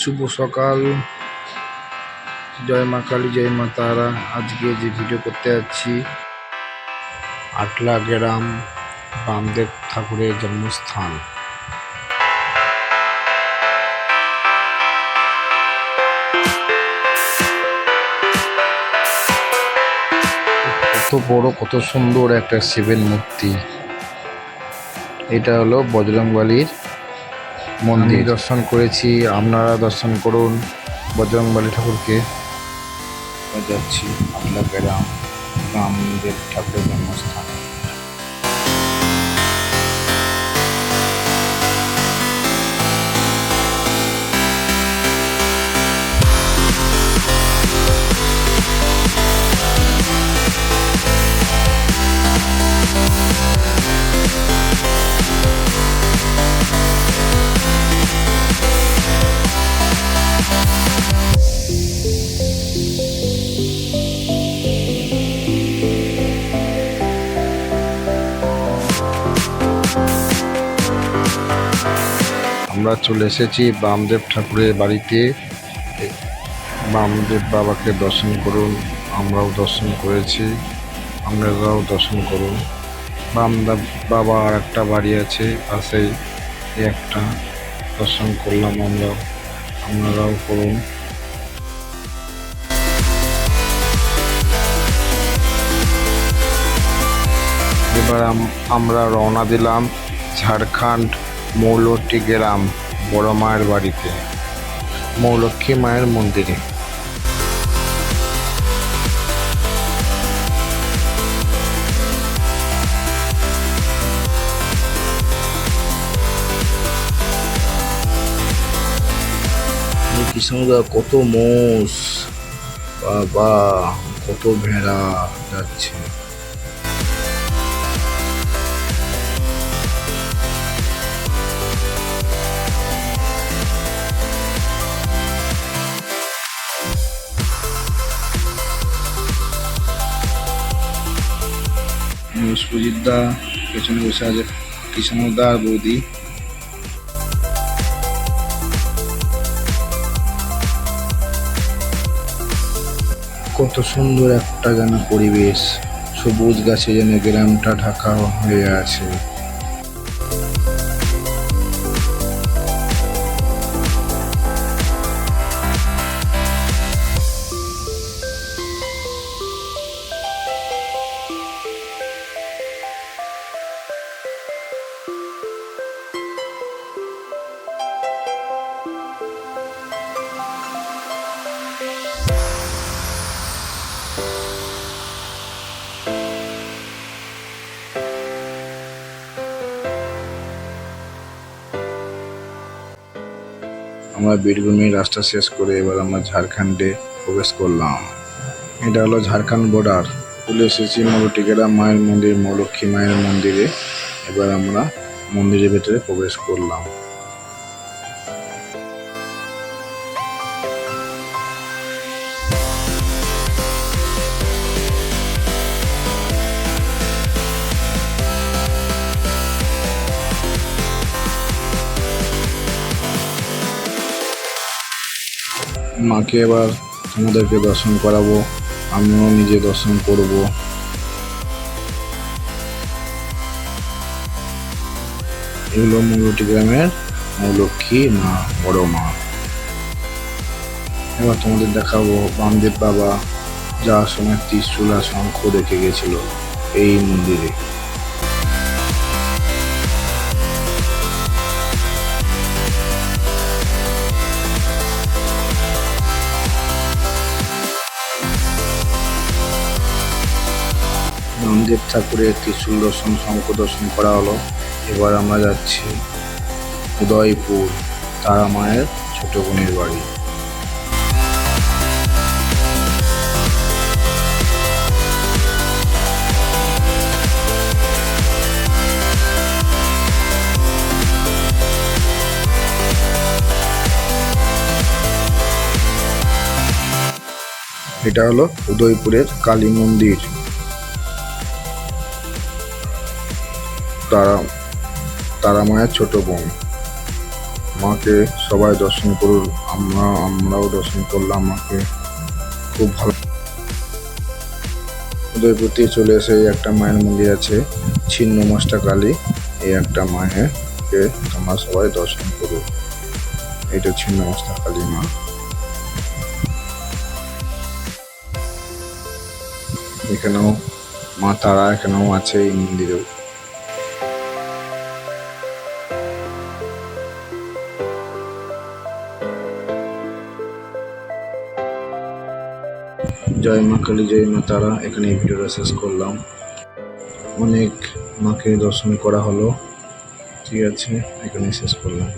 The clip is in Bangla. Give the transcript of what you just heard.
শুভ সকাল। জয় মা কালী, জয় মা তারা। আজকে যে ভিডিও করতে যাচ্ছি, আটলা গ্রাম বামদেব ঠাকুরের জন্মস্থান। কত বড়, কত সুন্দর একটা শিবের মূর্তি। এটা হলো বজরংবলীর মন্দির। দর্শন করেছি আপনারা দর্শন করুন। বজরংবলী ঠাকুরকে। যাচ্ছি আপনার গ্রাম রামদেব ঠাকুরের জন্মস্থান। আমরা চলে এসেছি বামদেব ঠাকুরের বাড়িতে। বামদেব বাবাকে দর্শন করুন, আমরাও দর্শন করেছি। আপনারাও দর্শন করুন। বামদেব বাবা আর একটা বাড়ি আছে পাশেই একটা। দর্শন করলাম আমরা আপনারাও করুন। এবার আম- আমরা রওনা দিলাম ঝাড়খণ্ড। মৌলটি গ্রাম বড় মায়ের বাড়িতে, মৌলক্ষী মায়ের মন্দিরে। কৃষ্ণদা কত মোষ, বাবা, কত ভেড়া যাচ্ছে। সুজিত দা, পেছনে বসে আছে কৃষ্ণদা আর বৌদি। কত সুন্দর একটা যেন পরিবেশ, সবুজ গাছে যেন গ্রামটা ঢাকা হয়ে আছে। আমরা বীরভূমের রাস্তা শেষ করে এবার আমরা ঝাড়খণ্ডে প্রবেশ করলাম। এটা হলো ঝাড়খণ্ড বর্ডার চলে এসেছি মৌলটিকেরা মায়ের মন্দির মৌলক্ষী মায়ের মন্দিরে। এবার আমরা মন্দিরের ভেতরে প্রবেশ করলাম। মাকে এবার তোমাদেরকে দর্শন করাবো, আমিও নিজে দর্শন করব। এগুলো মৌলটি গ্রামের মৌলক্ষী মা বড় মা। এবার তোমাদের দেখাবো বামদেব বাবা যাওয়ার সময় ত্রিশূল শঙ্খ রেখে গেছিল এই মন্দিরে। রামদেব ঠাকুরের ত্রিশূল দর্শন শঙ্খ দর্শন করা হলো। এবার আমরা যাচ্ছি উদয়পুর তারা মায়ের ছোট বোনের বাড়ি। এটা হলো উদয়পুরের কালী মন্দির। তারা তারা মায়ের ছোট বোন। মাকে সবাই দর্শন করুন আমরা, আমরাও দর্শন করলাম মাকে। খুব ভালো। উদয়পুরতে চলে এসে একটা মায়ের মন্দির আছে, ছিন্ন মস্তা কালী। এই একটা মায়ের কে তোমরা সবাই দর্শন করো এটা ছিন্ন মস্তা কালী মা। এখানেও মা তারা এখানেও আছে এই মন্দিরেও। জয় মা কালী, জয় মা তারা, এখানে এই ভিডিওটা শেষ করলাম। অনেক মাকে দর্শন করা হলো। ঠিক আছে এখানে শেষ করলাম।